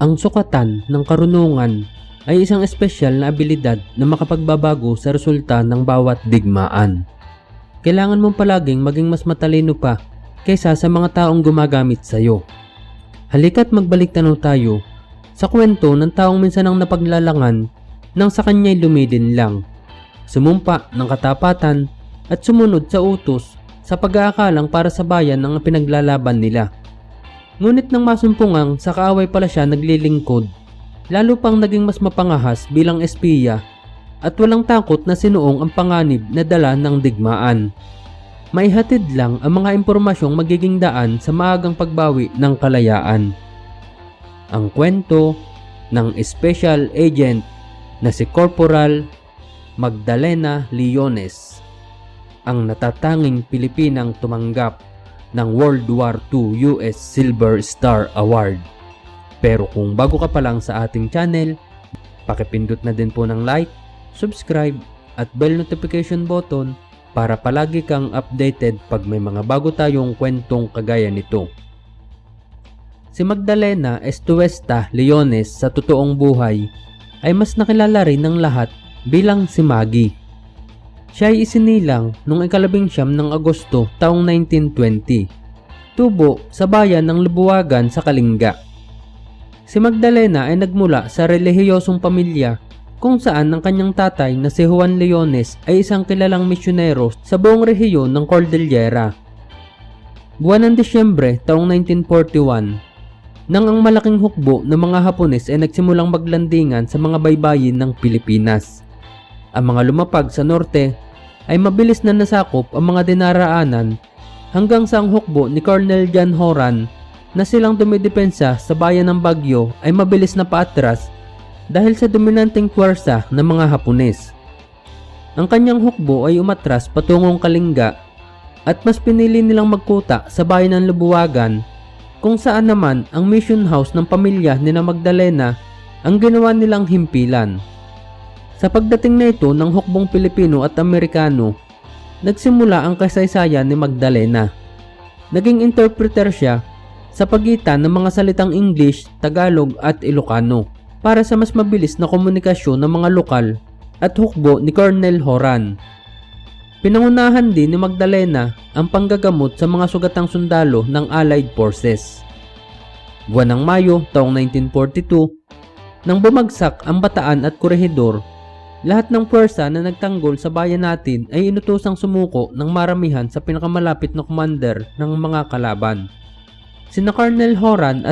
Ang sukatan ng karunungan ay isang espesyal na abilidad na makapagbabago sa resulta ng bawat digmaan. Kailangan mong palaging maging mas matalino pa kaysa sa mga taong gumagamit sa iyo. Halika't magbalik tanaw tayo sa kwento ng taong minsan ang napaglalangan nang sa kanya'y lumilin lang. Sumumpa ng katapatan at sumunod sa utos sa pag-aakalang para sa bayan ang pinaglalaban nila. Ngunit nang masumpungang sa kaaway pala siya naglilingkod, lalo pang naging mas mapangahas bilang espiya at walang takot na sinuong ang panganib na dala ng digmaan. Maihatid lang ang mga impormasyong magiging daan sa maagang pagbawi ng kalayaan. Ang kwento ng Special Agent na si Corporal Magdalena Leones, ang natatanging Pilipinang tumanggap ng World War II US Silver Star Award. Pero kung bago ka pa lang sa ating channel, pakipindot na din po ng like, subscribe at bell notification button para palagi kang updated pag may mga bago tayong kwentong kagaya nito. Si Magdalena Estuesta Leones sa totoong buhay ay mas nakilala rin ng lahat bilang si Maggie. Siya ay isinilang noong ikalabing siyam ng Agosto taong 1920. Tubo sa bayan ng Lubuwagan sa Kalinga. Si Magdalena ay nagmula sa relihiyosong pamilya kung saan ang kanyang tatay na si Juan Leones ay isang kilalang misyonero sa buong rehiyon ng Cordillera. Buwan ng Disyembre taong 1941, nang ang malaking hukbo ng mga Hapones ay nagsimulang maglandingan sa mga baybayin ng Pilipinas. Ang mga lumapag sa norte ay mabilis na nasakop ang mga dinaraanan hanggang sa ang hukbo ni Colonel John Horan na silang dumidepensa sa bayan ng Bagyo ay mabilis na paatras dahil sa dominanteng puwersa ng mga Hapones. Ang kanyang hukbo ay umatras patungong Kalinga at mas pinili nilang magkuta sa bayan ng Lubuwagan kung saan naman ang mission house ng pamilya ni na Magdalena ang ginawa nilang himpilan. Sa pagdating na ito ng hukbong Pilipino at Amerikano, nagsimula ang kasaysayan ni Magdalena. Naging interpreter siya sa pagitan ng mga salitang English, Tagalog at Ilocano para sa mas mabilis na komunikasyon ng mga lokal at hukbo ni Colonel Horan. Pinangunahan din ni Magdalena ang panggagamot sa mga sugatang sundalo ng Allied Forces. Buwan ng Mayo taong 1942, nang bumagsak ang bataan at kurehidor, lahat ng puwersa na nagtanggol sa bayan natin ay inutosang sumuko ng maramihan sa pinakamalapit na commander ng mga kalaban. Sina Colonel Horan at